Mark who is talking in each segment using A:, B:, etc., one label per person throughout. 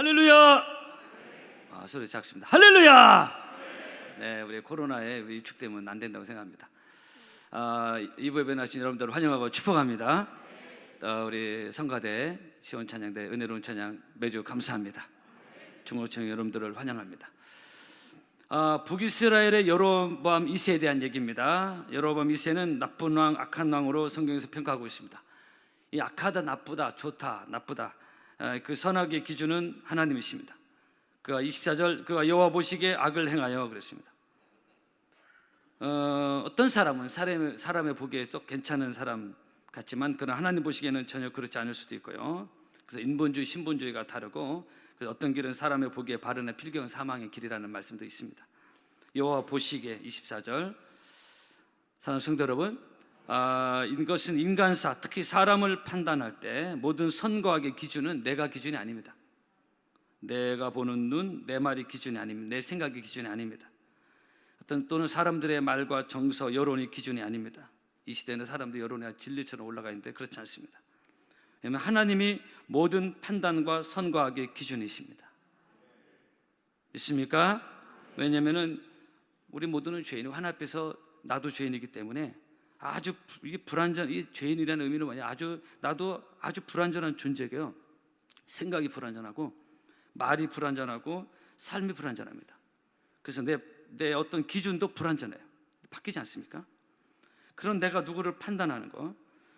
A: 할렐루야. 아, 소리 작습니다. 할렐루야. 네, 우리 코로나에 위축 되면 안 된다고 생각합니다. 아, 이부 예배 나신 여러분들 환영하고 축복합니다. 어, 우리 성가대 시온 찬양대 은혜로운 찬양 매주 감사합니다. 중호청 여러분들을 환영합니다. 아, 북이스라엘의 여로보암 2세에 대한 얘기입니다. 여로보암 2세는 나쁜 왕, 악한 왕으로 성경에서 평가하고 있습니다. 이 악하다, 나쁘다, 좋다, 나쁘다 아, 그 선악의 기준은 하나님이십니다. 그가 24절 그가 여호와 보시기에 악을 행하여 그랬습니다. 어, 어떤 사람은 사람의, 사람의 보기에 쏙 괜찮은 사람 같지만 그러나 하나님 보시기에는 전혀 그렇지 않을 수도 있고요. 그래서 인본주의, 신본주의가 다르고 어떤 길은 사람의 보기에 바르나 필경 사망의 길이라는 말씀도 있습니다. 여호와 보시기에 24절 사랑하는 성도 여러분 아, 이것은 인간사 특히 사람을 판단할 때 모든 선과 악의 기준은 내가 기준이 아닙니다. 내가 보는 눈, 내 말이 기준이 아닙니다. 내 생각이 기준이 아닙니다. 어떤 또는 사람들의 말과 정서, 여론이 기준이 아닙니다. 이 시대는 사람들 여론이 진리처럼 올라가 있는데 그렇지 않습니다. 왜냐하면 하나님이 모든 판단과 선과 악의 기준이십니다. 있습니까? 왜냐하면은 우리 모두는 죄인이고 하나 앞에서 나도 죄인이기 때문에 아주 이게 불완전 이 죄인이라는 의미는 뭐냐 아주 나도 아주 불완전한 존재고요. 생각이 불완전하고 말이 불완전하고 삶이 불완전합니다. 그래서 내, 내 어떤 기준도 불완전해요. 바뀌지 않습니까? 그런 내가 누구를 판단하는 거,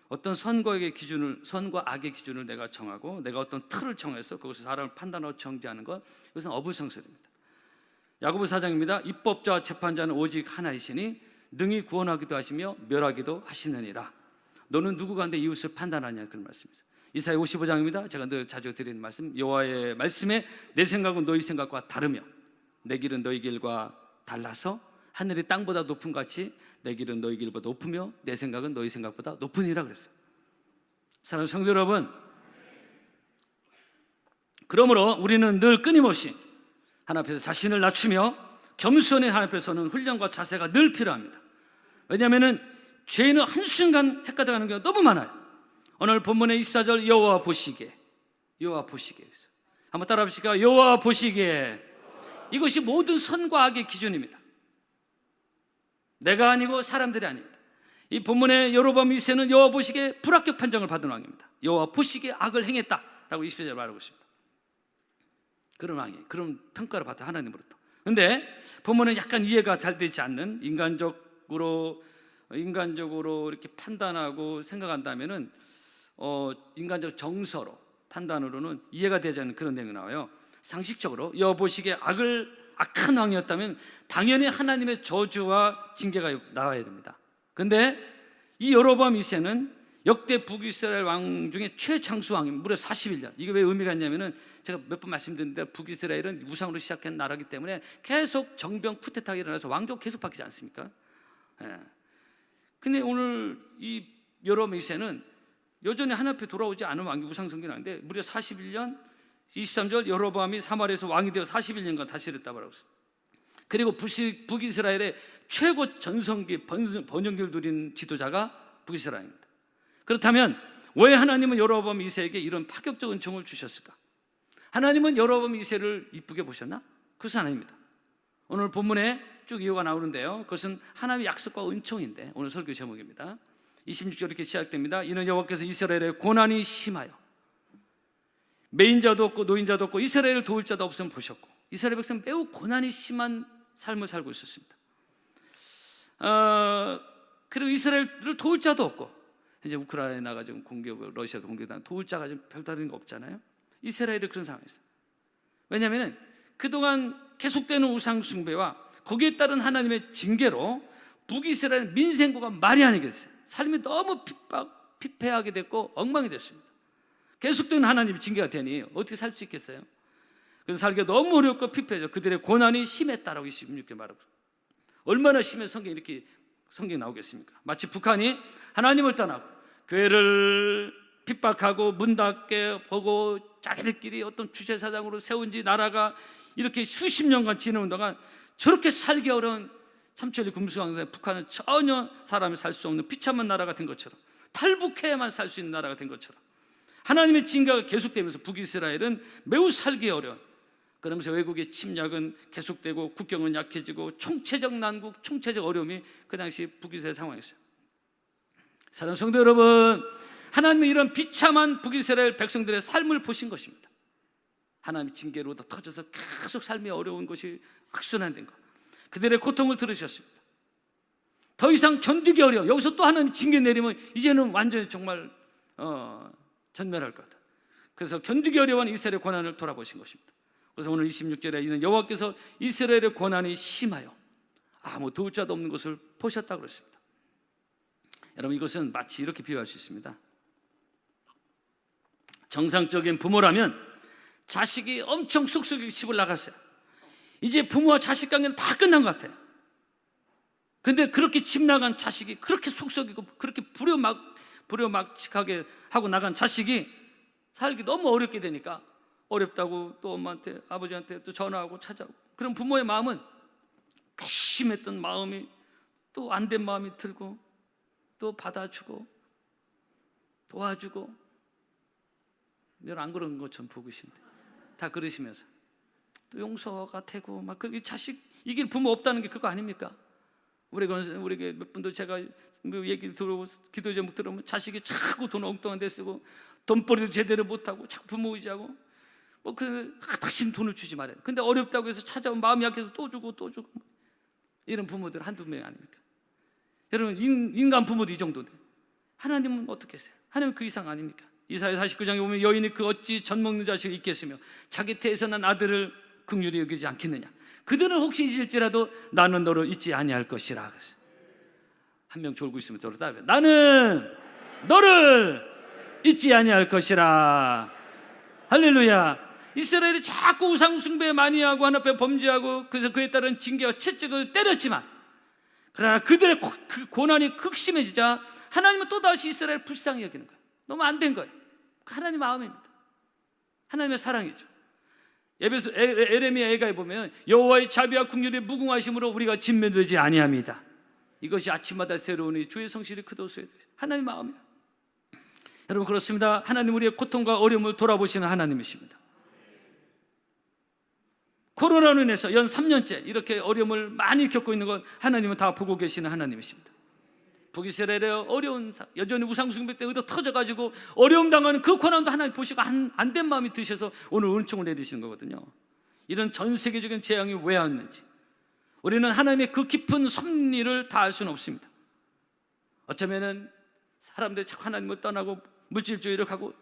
A: 어떤 선과 악의 기준을 선과 악의 기준을 내가 정하고 내가 어떤 틀을 정해서 그것을 사람을 판단하고 정지하는 것, 그것은 어불성설입니다. 야고보 사장입니다. 입법자와 재판자는 오직 하나이시니 능히 구원하기도 하시며 멸하기도 하시느니라. 너는 누구 가운데 이웃을 판단하냐 그런 말씀이죠. 이사야 55장입니다. 제가 늘 자주 드리는 말씀 여호와의 말씀에 내 생각은 너희 생각과 다르며 내 길은 너희 길과 달라서 하늘이 땅보다 높은 같이 내 길은 너희 길보다 높으며 내 생각은 너희 생각보다 높으니라 그랬어요. 사랑하는 성도 여러분, 그러므로 우리는 늘 끊임없이 하나님 앞에서 자신을 낮추며 겸손히 하나님 앞에서는 훈련과 자세가 늘 필요합니다. 왜냐하면 죄인은 한순간 헷갈려 가는 경우가 너무 많아요. 오늘 본문의 24절 여호와 보시기에 여호와 보시기에 한번 따라 합시다. 여호와 보시기에 이것이 모든 선과 악의 기준입니다. 내가 아니고 사람들이 아닙니다. 이 본문의 여로밤 2세는 여호와 보시기에 불합격 판정을 받은 왕입니다. 여호와 보시기에 악을 행했다라고 20절 말하고 있습니다. 그런 왕이 그런 평가를 받은 하나님으로부터. 근데 본문은 약간 이해가 잘 되지 않는 인간적 으로 인간적으로 이렇게 판단하고 생각한다면은 어, 인간적 정서로 판단으로는 이해가 되지 않는 그런 내용이 나와요. 상식적으로 여보시기에 악을 악한 왕이었다면 당연히 하나님의 저주와 징계가 나와야 됩니다. 근데 이 여로보암 2세는 역대 북이스라엘 왕 중에 최장수 왕입니다. 무려 41년. 이게 왜 의미가 있냐면은 제가 몇 번 말씀드렸는데 북이스라엘은 우상으로 시작한 나라기 때문에 계속 정병 쿠데타가 일어나서 왕족 계속 바뀌지 않습니까? 예. 근데 오늘 이 여로보암 2세는 여전히 하나님 앞에 돌아오지 않은 왕이 우상 성기하는데 무려 41년 23절 여로보암이 사마리아에서 왕이 되어 41년간 다스렸다 말하고 있어요. 그리고 북이스라엘의 최고 전성기 번영기를 누린 지도자가 북이스라엘입니다. 그렇다면 왜 하나님은 여로보암 2세에게 이런 파격적 은총을 주셨을까? 하나님은 여로보암 2세를 이쁘게 보셨나? 그것은 아닙니다. 오늘 본문에 쭉 이유가 나오는데요. 그것은 하나님의 약속과 은총인데 오늘 설교 제목입니다. 26절 이렇게 시작됩니다. 이는 여호와께서 이스라엘의 고난이 심하여 메인자도 없고 노인자도 없고 이스라엘을 도울 자도 없음 보셨고 이스라엘 백성 매우 고난이 심한 삶을 살고 있었습니다. 어, 그리고 이스라엘을 도울 자도 없고 이제 우크라이나가 지금 공격, 러시아도 공격당 도울 자가 좀 별다른 거 없잖아요. 이스라엘이 그런 상황이었어요. 왜냐하면 그동안 계속되는 우상 숭배와 거기에 따른 하나님의 징계로 북이스라엘 민생고가 말이 아니게 됐어요. 삶이 너무 핍박, 피폐하게 됐고 엉망이 됐습니다. 계속되는 하나님의 징계가 되니 어떻게 살 수 있겠어요? 그래서 살기가 너무 어렵고 피폐해져. 그들의 고난이 심했다라고 26절 말하고 얼마나 심해 성경이 이렇게 성경이 나오겠습니까? 마치 북한이 하나님을 떠나고 교회를 핍박하고 문 닫게 보고 자기들끼리 어떤 주체사장으로 세운 지 나라가 이렇게 수십 년간 지내는 동안 저렇게 살기 어려운 참철이 금수강사에 북한은 전혀 사람이 살 수 없는 비참한 나라가 된 것처럼 탈북해야만 살 수 있는 나라가 된 것처럼 하나님의 징계가 계속되면서 북이스라엘은 매우 살기 어려운 그러면서 외국의 침략은 계속되고 국경은 약해지고 총체적 난국, 총체적 어려움이 그 당시 북이스라엘 상황이었어요. 사랑하는 성도 여러분, 하나님은 이런 비참한 북이스라엘 백성들의 삶을 보신 것입니다. 하나님의 징계로부터 터져서 계속 삶이 어려운 것이 악순환된 것. 그들의 고통을 들으셨습니다. 더 이상 견디기 어려워. 여기서 또 하나님 징계 내리면 이제는 완전히 정말 어, 전멸할 것 같아. 그래서 견디기 어려운 이스라엘의 고난을 돌아보신 것입니다. 그래서 오늘 26절에 있는 여호와께서 이스라엘의 고난이 심하여 아무 도울 자도 없는 것을 보셨다 그랬습니다. 여러분 이것은 마치 이렇게 비유할 수 있습니다. 정상적인 부모라면 자식이 엄청 쑥쑥이 집을 나갔어요. 이제 부모와 자식 관계는 다 끝난 것 같아요. 근데 그렇게 집 나간 자식이 그렇게 속썩이고 그렇게 불효막 불효막직하게 하고 나간 자식이 살기 너무 어렵게 되니까 어렵다고 또 엄마한테 아버지한테 또 전화하고 찾아오고. 그럼 부모의 마음은 괘씸했던 마음이 또 안 된 마음이 들고 또 받아주고 도와주고. 여러분 안 그런 것처럼 보고 계신데. 다 그러시면서 또 용서가 되고 막 그 자식 이길 부모 없다는 게 그거 아닙니까? 우리 건 우리에게 몇 분도 제가 뭐 얘기 들어보고 기도 제목 들으면 자식이 자꾸 돈 엉뚱한 데 쓰고 돈벌이도 제대로 못하고 자꾸 부모 의지하고 뭐그 다시는 돈을 주지 말아요. 근데 어렵다고 해서 찾아온 마음이 약해서 또 주고 또 주고 이런 부모들 한두 명 아닙니까? 여러분 인, 인간 부모도 이 정도인데 하나님은 어떻게 했어요? 하나님 그 이상 아닙니까? 이사야 49장에 보면 여인이 그 어찌 젖 먹는 자식이 있겠으며 자기 태에서 난 아들을 긍휼히 여기지 않겠느냐. 그들은 혹시 잊을지라도 나는 너를 잊지 아니할 것이라 한 명 졸고 있으면 저를 따라 나는 너를 잊지 아니할 것이라. 할렐루야. 이스라엘이 자꾸 우상 숭배 많이 하고 하나 앞에 범죄하고 그래서 그에 따른 징계와 채찍을 때렸지만 그러나 그들의 고- 그 고난이 극심해지자 하나님은 또다시 이스라엘 불쌍히 여기는 거예요 너무 안 된 거예요 그 하나님 마음입니다. 하나님의 사랑이죠 에베소 에레미야 애가에 보면 여호와의 자비와 국률이 무궁하심으로 우리가 진멸되지 아니합니다. 이것이 아침마다 새로운 이 주의 성실이 크도소에 하나님 마음이에요. 여러분 그렇습니다. 하나님 우리의 고통과 어려움을 돌아보시는 하나님이십니다. 코로나로 인해서 연 3년째 이렇게 어려움을 많이 겪고 있는 건 하나님은 다 보고 계시는 하나님이십니다. 북이스라엘의 어려운 사- 여전히 우상숭배 때 의도 터져가지고 어려움 당하는 그 고난도 하나님 보시고 안 된 마음이 드셔서 오늘 은총을 내리시는 거거든요. 이런 전 세계적인 재앙이 왜 왔는지 우리는 하나님의 그 깊은 섭리를 다 알 수는 없습니다. 어쩌면은 사람들이 자꾸 하나님을 떠나고 물질주의를 가고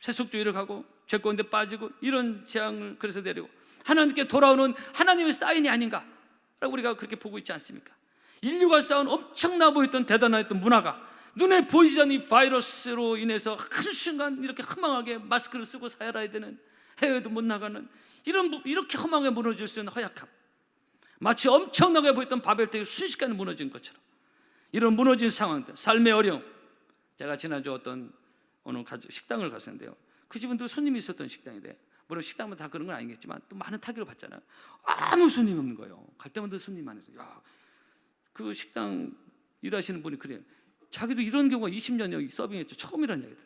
A: 세속주의를 가고 죄 가운데 빠지고 이런 재앙을 그래서 내리고 하나님께 돌아오는 하나님의 사인이 아닌가라고 우리가 그렇게 보고 있지 않습니까? 인류가 쌓은 엄청나 보였던 대단했던 문화가 눈에 보이지 않는 이 바이러스로 인해서 한순간 이렇게 허망하게 마스크를 쓰고 살아야 되는 해외도 못 나가는 이런 부- 이렇게 허망하게 무너질 수 있는 허약함. 마치 엄청나게 보였던 바벨탑이 순식간에 무너진 것처럼. 이런 무너진 상황들 삶의 어려움. 제가 지난주 어떤 어느 식당을 갔었는데요. 그 집은 또 손님이 있었던 식당인데 물론 식당은 다 그런 건 아니겠지만 또 많은 타격을 받잖아요. 아무 손님이 없는 거예요. 갈 때마다 손님 많아서 야, 그 식당 일하시는 분이 그래요. 자기도 이런 경우가 20년 여기 서빙했죠. 처음이라는 얘기들.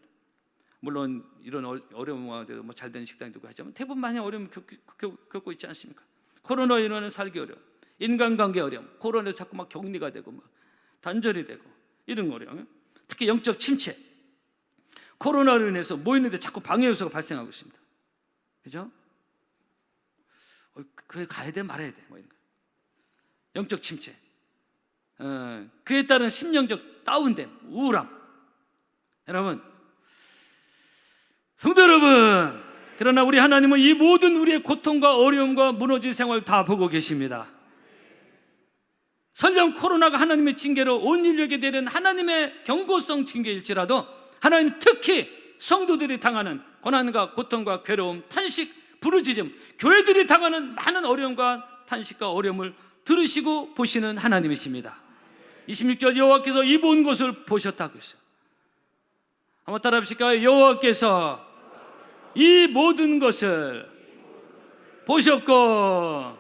A: 물론 이런 어- 와도 뭐 잘된 식당도 있고 하지만 대부분 많이 어려움 겪- 겪- 겪고 있지 않습니까? 코로나 인원은 살기 어려움, 인간관계 어려움, 코로나로 자꾸 막 격리가 되고 막 단절이 되고 이런 어려움. 특히 영적 침체. 코로나로 인해서 모이는데 자꾸 방해 요소가 발생하고 있습니다. 그죠? 어, 교회 가야 돼 말아야 돼 뭐 이런 거. 영적 침체. 어, 그에 따른 심령적 다운됨, 우울함. 여러분, 성도 여러분, 그러나 우리 하나님은 이 모든 우리의 고통과 어려움과 무너진 생활 다 보고 계십니다. 설령 코로나가 하나님의 징계로 온 인류에게 내린 하나님의 경고성 징계일지라도 하나님 특히 성도들이 당하는 고난과 고통과 괴로움, 탄식, 부르짖음, 교회들이 당하는 많은 어려움과 탄식과 어려움을 들으시고 보시는 하나님이십니다. 26절 여호와께서 이본 것을 보셨다고 했어요. 한번 따라 합시까? 여호와께서 이 모든 것을 보셨고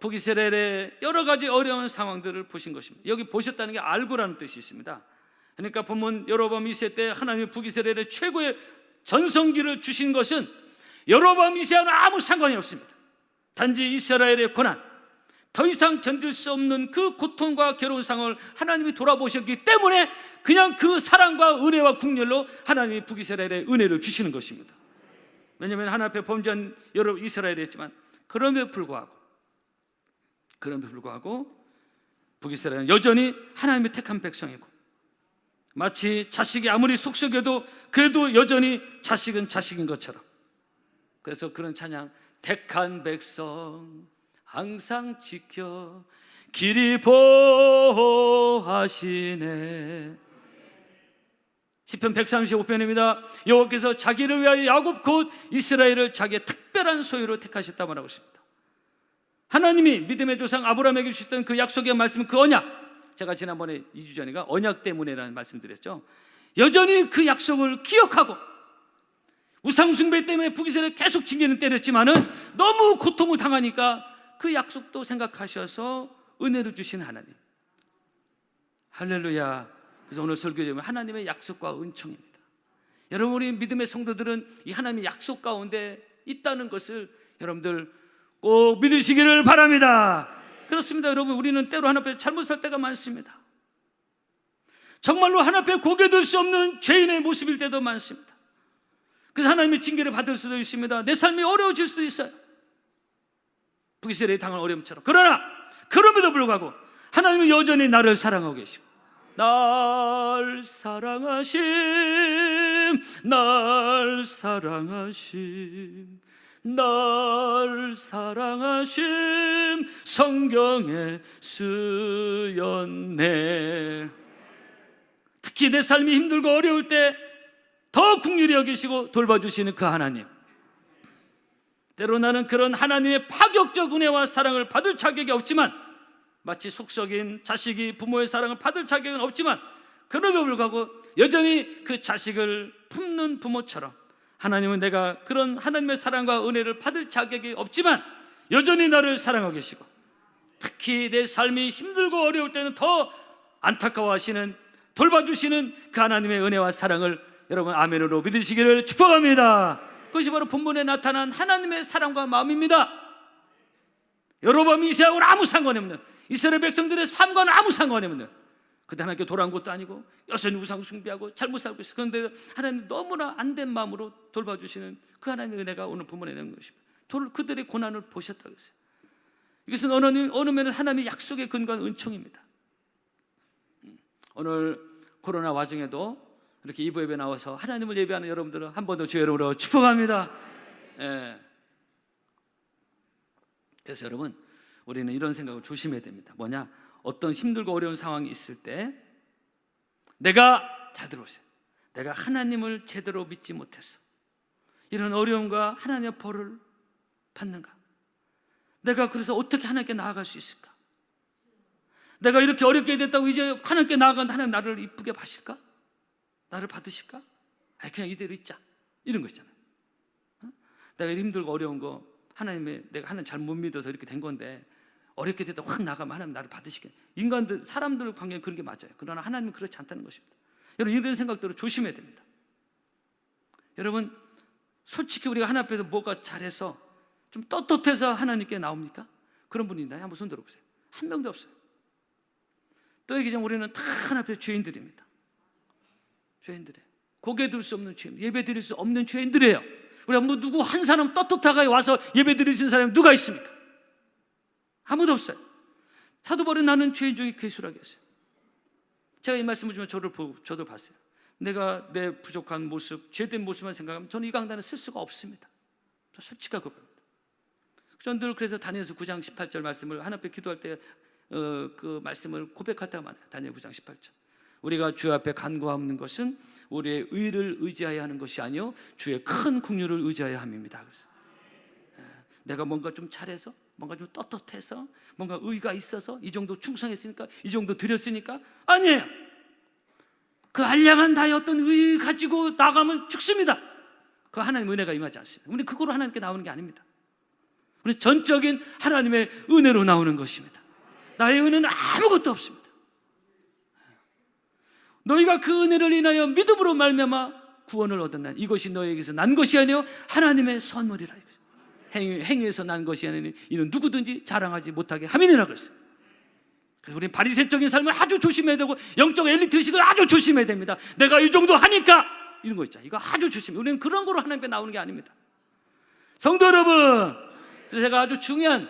A: 북이스라엘의 여러 가지 어려운 상황들을 보신 것입니다. 여기 보셨다는 게 알고라는 뜻이 있습니다. 그러니까 본문 여로보암 2세 때 하나님이 북이스라엘의 최고의 전성기를 주신 것은 여로보암 이세하고는 아무 상관이 없습니다. 단지 이스라엘의 고난, 더 이상 견딜 수 없는 그 고통과 괴로운 상황을 하나님이 돌아보셨기 때문에 그냥 그 사랑과 은혜와 국렬로 하나님이 북이스라엘에 은혜를 주시는 것입니다. 왜냐하면 하나님 앞에 범죄한 여러 이스라엘이었지만 그럼에도 불구하고 그럼에도 불구하고 북이스라엘은 여전히 하나님의 택한 백성이고 마치 자식이 아무리 속썩여도 그래도 여전히 자식은 자식인 것처럼 그래서 그런 찬양 택한 백성 항상 지켜 길이 보호하시네 시편 135편입니다. 여호와께서 자기를 위하여 야곱 곧 이스라엘을 자기의 특별한 소유로 택하셨다 말하고 있습니다. 하나님이 믿음의 조상 아브라함에게 주셨던 그 약속의 말씀 그 언약 제가 지난번에 2주 전인가 언약 때문에라는 말씀드렸죠. 여전히 그 약속을 기억하고 우상 숭배 때문에 북이스라엘 계속 징계는 때렸지만은 너무 고통을 당하니까 그 약속도 생각하셔서 은혜를 주신 하나님. 할렐루야. 그래서 오늘 설교 제목은 하나님의 약속과 은총입니다. 여러분 우리 믿음의 성도들은 이 하나님의 약속 가운데 있다는 것을 여러분들 꼭 믿으시기를 바랍니다. 그렇습니다. 여러분 우리는 때로 하나 앞에 잘못 살 때가 많습니다. 정말로 하나 앞에 고개 들 수 없는 죄인의 모습일 때도 많습니다. 그래서 하나님의 징계를 받을 수도 있습니다. 내 삶이 어려워질 수도 있어요. 북이스라엘이 당한 어려움처럼. 그러나 그럼에도 불구하고 하나님은 여전히 나를 사랑하고 계시고 날 사랑하심 날 사랑하심 날 사랑하심 성경에 쓰였네 특히 내 삶이 힘들고 어려울 때 더 국률이 여기시고 돌봐주시는 그 하나님 때로 나는 그런 하나님의 파격적 은혜와 사랑을 받을 자격이 없지만 마치 속썩인 자식이 부모의 사랑을 받을 자격은 없지만 그럼에도 불구하고 여전히 그 자식을 품는 부모처럼 하나님은 내가 그런 하나님의 사랑과 은혜를 받을 자격이 없지만 여전히 나를 사랑하고 계시고 특히 내 삶이 힘들고 어려울 때는 더 안타까워하시는 돌봐주시는 그 하나님의 은혜와 사랑을 여러분 아멘으로 믿으시기를 축복합니다. 그것이 바로 본문에 나타난 하나님의 사랑과 마음입니다. 여로밤 이세하고는 아무 상관이 없는 이스라엘 백성들의 삶과는 아무 상관이 없는 그때 하나님께 돌아온 것도 아니고 여전히 우상 숭배하고 잘못 살고 있어. 그런데 하나님 너무나 안 된 마음으로 돌봐주시는 그 하나님의 은혜가 오늘 본문에 있는 것입니다. 돌 그들의 고난을 보셨다고 했어요. 이것은 어느 어느 면은 하나님의 약속에 근거한 은총입니다. 음, 오늘 코로나 와중에도 이렇게 이부 예배 나와서 하나님을 예배하는 여러분들은 한번 더 주의 이름으로 축복합니다. 예. 그래서 여러분 우리는 이런 생각을 조심해야 됩니다. 뭐냐? 어떤 힘들고 어려운 상황이 있을 때 내가 잘 들어오세요. 내가 하나님을 제대로 믿지 못했어. 이런 어려움과 하나님의 벌을 받는가? 내가 그래서 어떻게 하나님께 나아갈 수 있을까? 내가 이렇게 어렵게 됐다고 이제 하나님께 나아간다 하나님 나를 이쁘게 봐실까? 나를 받으실까? 아니 그냥 이대로 있자. 이런 거 있잖아요. 어? 내가 힘들고 어려운 거 하나님의 내가 하나님 잘 못 믿어서 이렇게 된 건데 어렵게 됐다 확 나가면 하나님 나를 받으시게. 인간들 사람들 관계는 그런 게 맞아요. 그러나 하나님은 그렇지 않다는 것입니다. 여러분 이런 생각들을 조심해야 됩니다. 여러분 솔직히 우리가 하나님 앞에서 뭐가 잘해서 좀 떳떳해서 하나님께 나옵니까? 그런 분이 있나요? 한번 손 들어보세요. 한 명도 없어요. 또 얘기 좀 우리는 다 하나님 앞에 죄인들입니다. 죄인들이에요. 고개 들 수 없는 죄인, 예배 드릴 수 없는 죄인들이에요. 우리가 뭐 누구 한 사람 떳떳하게 와서 예배 있는 사람이 누가 있습니까? 아무도 없어요. 사도 바울이 나는 죄인 중에 괴수라고 했어요. 제가 이 말씀을 주면 저를 보고 저도 봤어요. 내가 내 부족한 모습, 죄된 모습만 생각하면 저는 이 강단을 쓸 수가 없습니다. 저 솔직하게 고백합니다. 저는 늘 그래서 다니엘서 9장 18절 말씀을 하나 앞에 기도할 때그 말씀을 고백할 때가 많아요. 다니엘 9장 18절. 우리가 주 앞에 간구하는 것은 우리의 의를 의지하여 하는 것이 아니요 주의 큰 국률을 의지하여 함입니다. 그래서 예, 내가 뭔가 좀 잘해서 뭔가 좀 떳떳해서 뭔가 의가 있어서 이 정도 충성했으니까 이 정도 드렸으니까 아니에요. 그 알량한 나의 어떤 의 가지고 나가면 죽습니다. 그 하나님 은혜가 임하지 않습니다. 우리 그거로 하나님께 나오는 게 아닙니다. 우리 전적인 하나님의 은혜로 나오는 것입니다. 나의 은혜는 아무것도 없습니다. 너희가 그 은혜를 인하여 믿음으로 말미암아 구원을 얻었나 이것이 너에게서 난 것이 아니요 하나님의 선물이라 이거죠. 행위, 행위에서 난 것이 아니니 이는 누구든지 자랑하지 못하게 함이니라 그랬어요. 그래서 우리는 바리새적인 삶을 아주 조심해야 되고 영적 엘리트 의식을 아주 조심해야 됩니다. 내가 이 정도 하니까 이런 거 있잖아요. 이거 아주 조심해. 우리는 그런 거로 하나님 앞에 나오는 게 아닙니다. 성도 여러분, 제가 아주 중요한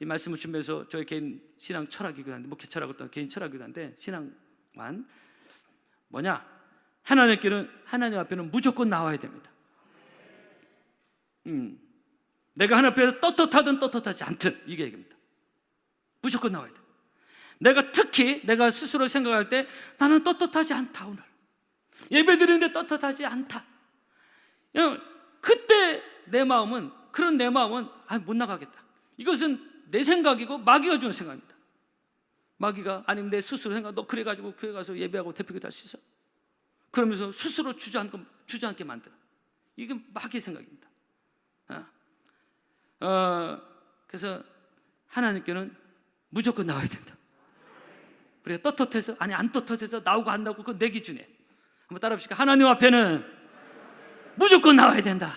A: 이 말씀을 준비해서 저의 개인 신앙 철학이기도 한데 목회 철학 어떤 개인 철학이기도 한데 신앙만 뭐냐? 하나님께는 하나님 앞에는 무조건 나와야 됩니다. 음, 내가 하나님 앞에서 떳떳하든 떳떳하지 않든 이게 얘기입니다. 무조건 나와야 돼. 내가 특히 내가 스스로 생각할 때 나는 떳떳하지 않다 오늘 예배 드리는데 떳떳하지 않다. 야, 그때 내 마음은 그런 내 마음은 아, 못 나가겠다. 이것은 내 생각이고 마귀가 주는 생각입니다. 마귀가 아니면 내 스스로 생각 너 그래 가지고 교회 가서 예배하고 대표기도 할 수 있어. 그러면서 스스로 주저앉게, 주저앉게 만들어. 이게 마귀의 생각입니다. 어, 어, 그래서 하나님께는 무조건 나와야 된다. 우리가 떳떳해서 아니 안 떳떳해서 나오고 안 나오고 그건 내 기준이에요. 한번 따라합시다. 하나님 앞에는 무조건 나와야 된다.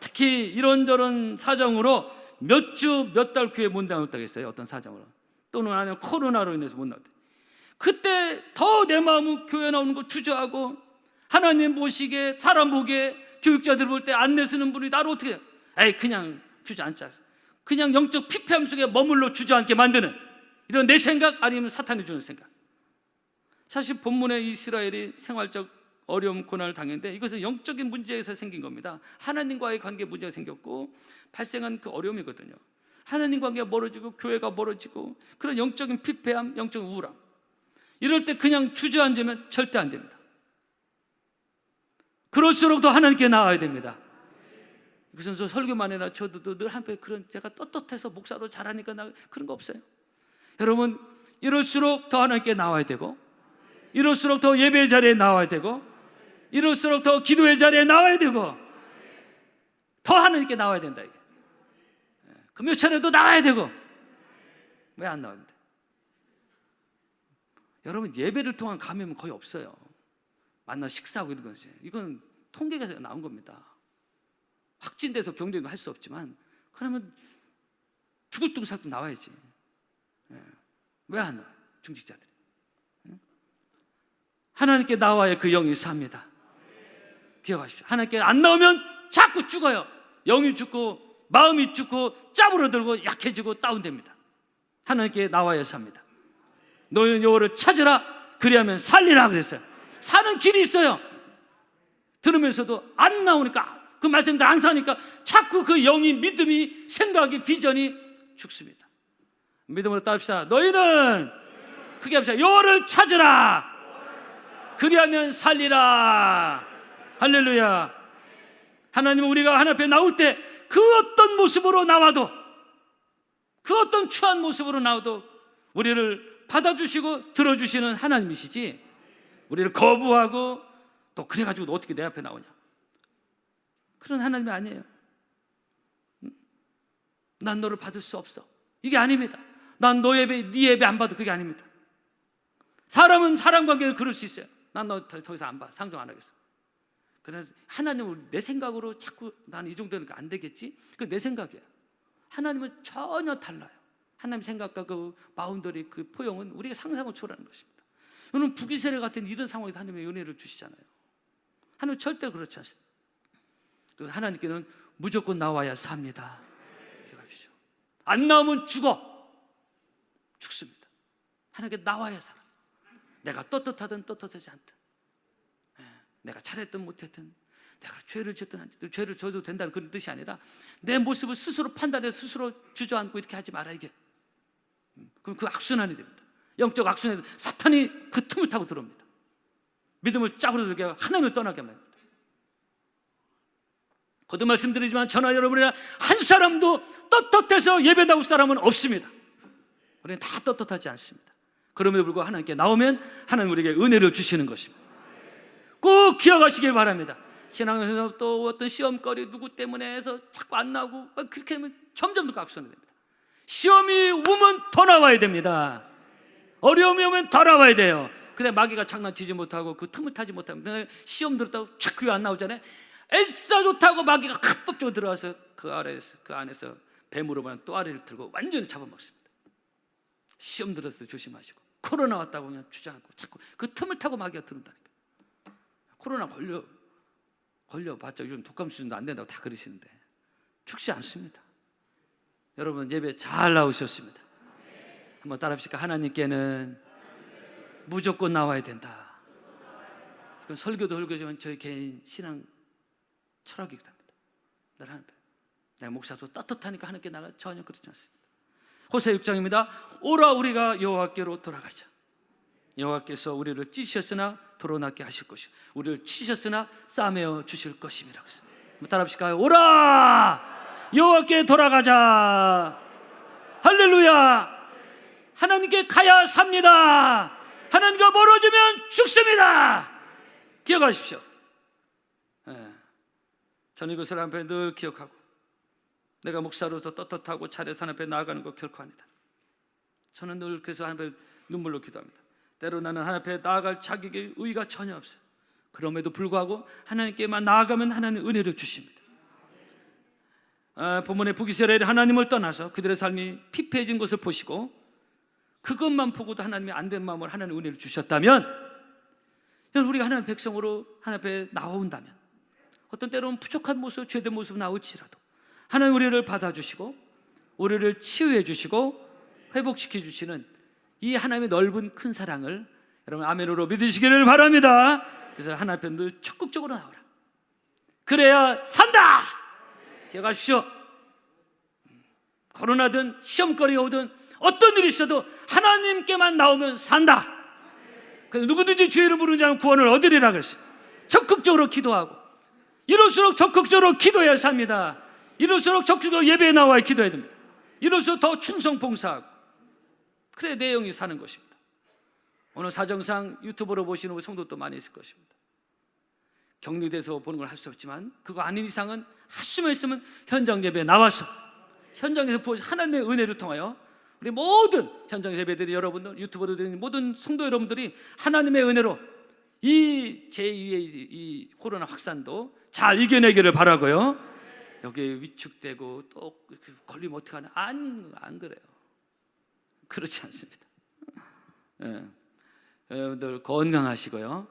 A: 특히 이런저런 사정으로 몇 주, 몇 달 교회 못 나왔다겠어요. 어떤 사정으로. 또는 아니면 코로나로 인해서 못 나왔다. 그때 더 내 마음은 교회 나오는 거 주저하고 하나님 보시기에 사람 보기에 교육자들 볼 때 안내 쓰는 분이 나를 어떻게 해? 에이 그냥 주저앉자. 그냥 영적 피폐함 속에 머물러 주저앉게 만드는 이런 내 생각 아니면 사탄이 주는 생각. 사실 본문에 이스라엘이 생활적 어려움 고난을 당했는데 이것은 영적인 문제에서 생긴 겁니다. 하나님과의 관계 문제가 생겼고 발생한 그 어려움이거든요. 하나님 관계가 멀어지고 교회가 멀어지고 그런 영적인 피폐함, 영적인 우울함. 이럴 때 그냥 주저앉으면 절대 안 됩니다. 그럴수록 더 하나님께 나와야 됩니다. 그래서 저 설교만 해나 저도 늘 한편 그런 제가 떳떳해서 목사로 잘하니까 나 그런 거 없어요. 여러분 이럴수록 더 하나님께 나와야 되고 이럴수록 더 예배 자리에 나와야 되고 이럴수록 더 기도의 자리에 나와야 되고 더 하나님께 나와야 된다 이게. 금요 차례도 나와야 되고 왜 안 나오는데? 여러분 예배를 통한 감염은 거의 없어요. 만나 식사하고 이런 거지. 이건 통계가 나온 겁니다. 확진돼서 경쟁도 할 수 없지만 그러면 두글두글살도 나와야지. 왜안 나와? 중직자들. 하나님께 나와야 그 영이 삽니다. 기억하십시오. 하나님께 안 나오면 자꾸 죽어요. 영이 죽고 마음이 죽고 짜부러들고 약해지고 다운됩니다. 하나님께 나와야 삽니다. 너희는 여호와를 찾으라 그리하면 살리라 그랬어요. 사는 길이 있어요. 들으면서도 안 나오니까 그 말씀들 안 사니까 자꾸 그 영이 믿음이 생각이 비전이 죽습니다. 믿음으로 따릅시다. 너희는 크게 합시다. 여호와를 찾으라. 그리하면 살리라. 할렐루야. 하나님은 우리가 하나님 앞에 나올 때 그 어떤 모습으로 나와도 그 어떤 추한 모습으로 나와도 우리를 받아주시고 들어주시는 하나님이시지. 우리를 거부하고 또 그래가지고 너 어떻게 내 앞에 나오냐. 그런 하나님이 아니에요. 음? 난 너를 받을 수 없어. 이게 아닙니다. 난 너 예배 네 예배 안 받아 그게 아닙니다. 사람은 사람 관계를 그럴 수 있어요. 난 너 더 이상 안 봐. 상종 안 하겠어. 그래서 하나님은 내 생각으로 자꾸 나는 이 정도는 안 되겠지? 그 내 생각이야. 하나님은 전혀 달라요. 하나님 생각과 그 바운더리 그 포용은 우리가 상상을 초월하는 것입니다. 여러분 북이스라엘 같은 이런 상황에서 하나님의 은혜를 주시잖아요. 하나님 절대 그렇지 않습니다. 그래서 하나님께는 무조건 나와야 삽니다. 기억하십시오. 안 나오면 죽어. 죽습니다. 하나님께 나와야 살아. 내가 떳떳하든 떳떳하지 않든 예, 내가 잘했든 못했든 내가 죄를 짓든 안 짓든 죄를 져도 된다는 그런 뜻이 아니라 내 모습을 스스로 판단해서 스스로 주저앉고 이렇게 하지 마라 이게. 음, 그럼 그 악순환이 됩니다. 영적 악순환에서 사탄이 그 틈을 타고 들어옵니다. 믿음을 짜부러들게 하고 하나님을 떠나게 합니다. 거듭 말씀드리지만 전화 여러분이나 한 사람도 떳떳해서 예배 나올 사람은 없습니다. 우리는 다 떳떳하지 않습니다. 그럼에도 불구하고 하나님께 나오면 하나님 우리에게 은혜를 주시는 것입니다. 꼭 기억하시길 바랍니다. 신앙에서 또 어떤 시험거리 누구 때문에 해서 자꾸 안 나오고 그렇게 하면 점점 더 각성이 됩니다. 시험이 오면 더 나와야 됩니다. 어려움이 오면 더 나와야 돼요. 근데 마귀가 장난치지 못하고 그 틈을 타지 못하면 시험 들었다고 촥 그게 안 나오잖아요. 엘사 좋다고 마귀가 합법적으로 들어와서 그 아래에서 그 안에서 뱀으로 보는 또 아래를 들고 완전히 잡아먹습니다. 시험 들었을 때 조심하시고 코로나 왔다고 그냥 주장하고 자꾸 그 틈을 타고 마귀가 들어온다니까. 코로나 걸려 걸려봤자 요즘 독감 수준도 안 된다고 다 그러시는데 죽지 않습니다. 여러분 예배 잘 나오셨습니다. 한번 따라합시다. 하나님께는 무조건 나와야 된다. 이건 설교도 설교지만 저희 개인 신앙 철학이기도 합니다. 늘 하나님. 내가 목사도 떳떳하니까 하나님께 나가 전혀 그렇지 않습니다. 호세 6장입니다. 오라 우리가 여호와께로 돌아가자. 여호와께서 우리를 찢으셨으나 도로나게 하실 것이요 우리를 치셨으나 싸매어 주실 것임이라고 했어요. 따라합시까요? 오라 여호와께 돌아가자. 할렐루야. 하나님께 가야 삽니다. 하나님과 멀어지면 죽습니다. 기억하십시오. 예. 저는 이것을 한편 늘 기억하고 내가 목사로서 떳떳하고 차례 산 앞에 나아가는 것 결코 아니다. 저는 늘 그래서 앞에 눈물로 기도합니다. 때로 나는 하나님 앞에 나아갈 자격의 의의가 전혀 없어요. 그럼에도 불구하고 하나님께만 나아가면 하나님 은혜를 주십니다. 아, 본문의 북이스라엘이 하나님을 떠나서 그들의 삶이 피폐해진 것을 보시고 그것만 보고도 하나님이 안 된 마음을 하나님 은혜를 주셨다면 우리가 하나님 백성으로 하나님 앞에 나온다면 어떤 때로는 부족한 모습, 죄된 모습 나올지라도 하나님 우리를 받아주시고 우리를 치유해 주시고 회복시켜 주시는 이 하나님의 넓은 큰 사랑을 여러분 아멘으로 믿으시기를 바랍니다. 그래서 늘 적극적으로 나오라. 그래야 산다. 기억하십시오. 코로나든 시험거리가 오든 어떤 일이 있어도 하나님께만 나오면 산다. 그래서 누구든지 주의 이름 부르는 자는 구원을 얻으리라 그랬어요. 적극적으로 기도하고 이럴수록 적극적으로 기도해야 삽니다. 이럴수록 적극적으로 예배에 나와 기도해야 됩니다. 이럴수록 더 충성 봉사하고 그래 내용이 사는 것입니다. 오늘 사정상 유튜브로 보시는 우리 성도도 많이 있을 것입니다. 격리돼서 보는 걸 할 수 없지만 그거 아닌 이상은 할 수만 있으면 현장 예배에 나와서 현장에서 부어진 하나님의 은혜를 통하여 우리 모든 현장 예배들이 여러분들 유튜브로 드리는 모든 성도 여러분들이 하나님의 은혜로 이 제2의 이 코로나 확산도 잘 이겨내기를 바라고요. 여기 위축되고 또 걸리면 어떡하나 안, 안 그래요. 그렇지 않습니다. 예. 여러분들 건강하시고요.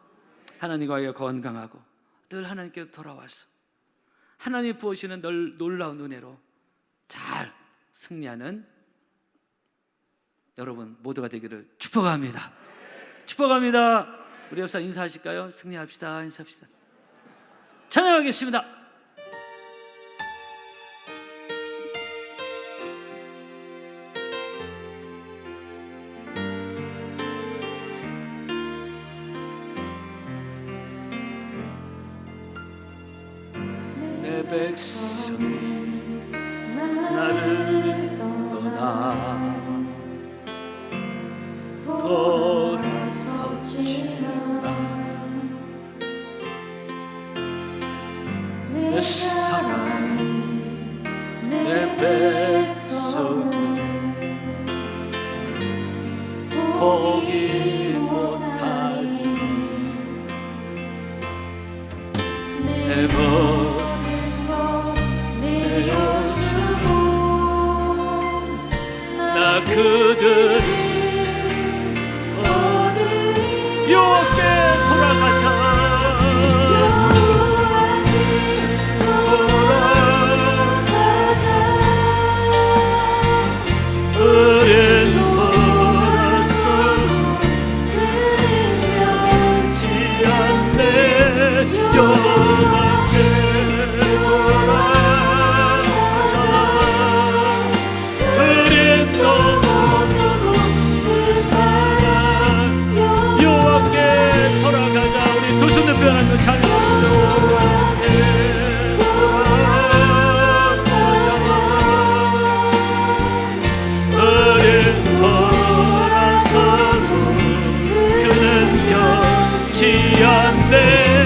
A: 하나님과의 건강하고 늘 하나님께 돌아와서 하나님이 부으시는 널 놀라운 은혜로 잘 승리하는 여러분 모두가 되기를 축복합니다. 축복합니다. 우리 옆사 인사하실까요? 승리합시다. 인사합시다. 찬양하겠습니다. 내 지었네